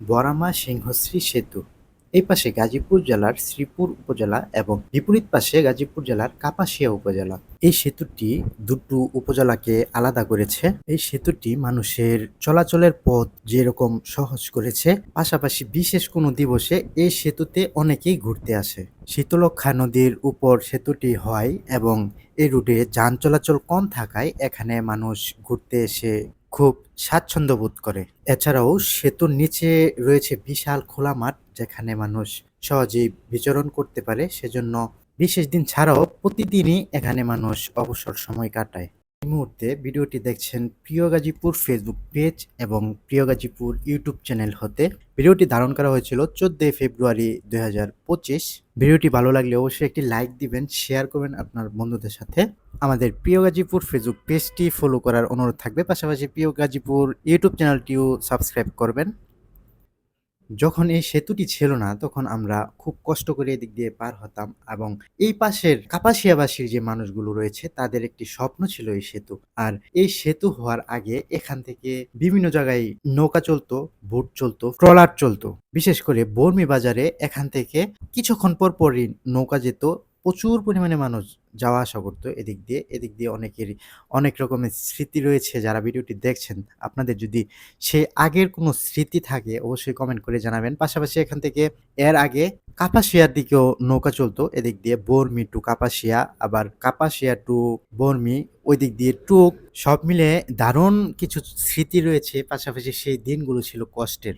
বরামা সিংহশ্রী সেতু। এই পাশে গাজীপুর জেলার শ্রীপুর উপজেলা এবং বিপরীত পাশে গাজীপুর জেলার কাপাসিয়া উপজেলা। এই সেতুটি দুটো উপজেলাকে আলাদা করেছে। এই সেতুটি মানুষের চলাচলের পথ যেরকম সহজ করেছে, পাশাপাশি বিশেষ কোনো দিবসে এই সেতুতে অনেকেই ঘুরতে আসে। শীতলক্ষা নদীর উপর সেতুটি হয় এবং এই রুটে যান চলাচল কম থাকায় এখানে মানুষ ঘুরতে এসে খুব স্বাচ্ছন্দ্য বোধ করে। এছাড়াও সেতুর নিচে রয়েছে বিশাল খোলা মাঠ, যেখানে মানুষ সহজেই বিচরণ করতে পারে। সেজন্য বিশেষ দিন ছাড়াও প্রতিদিনই এখানে মানুষ অবসর সময় কাটায়। এই মুহূর্তে ভিডিওটি দেখছেন প্রিয় গাজীপুর ফেসবুক পেজ এবং প্রিয় গাজীপুর ইউটিউব চ্যানেল হতে। ভিডিওটি ধারণ করা হয়েছিল চোদ্দই ফেব্রুয়ারি দুই হাজার পঁচিশ। ভিডিওটি ভালো লাগলে অবশ্যই একটি লাইক দিবেন শেয়ার করবেন আপনার বন্ধুদের সাথে। আমাদের প্রিয় গাজীপুর ফেসবুক পেজটি ফলো করার অনুরোধ থাকবে। পাশাপাশি প্রিয় গাজীপুর ইউটিউব চ্যানেলটিও সাবস্ক্রাইব করবেন। যখন এই সেতুটি ছিল না, তখন আমরা খুব কষ্ট করে এদিক দিয়ে পার হতাম এবং এই পাশের কাপাসিয়াবাসীর যে মানুষগুলো রয়েছে, তাদের একটি স্বপ্ন ছিল এই সেতু। আর এই সেতু হওয়ার আগে এখান থেকে বিভিন্ন জায়গায় নৌকা চলতো, বোট চলতো, ট্রলার চলতো। বিশেষ করে বর্মি বাজারে এখান থেকে কিছুক্ষণ পর পরই নৌকা যেত প্রচুর পরিমাণে মানুষ যাওয়া আসা করতো এদিক দিয়ে এদিক দিয়ে অনেকেরই অনেক রকমের স্মৃতি রয়েছে যারা ভিডিওটি দেখছেন। আপনাদের যদি সেই আগের কোনো স্মৃতি থাকে, অবশ্যই কমেন্ট করে জানাবেন। পাশাপাশি এখান থেকে এর আগে কাপাসিয়ার দিকেও নৌকা চলতো, এদিক দিয়ে বর্মি টু কাপাসিয়া, আবার কাপাসিয়া টু বর্মি ওই দিক দিয়ে টুক, সব মিলে দারুণ কিছু স্মৃতি রয়েছে। পাশাপাশি সেই দিনগুলো ছিল কষ্টের।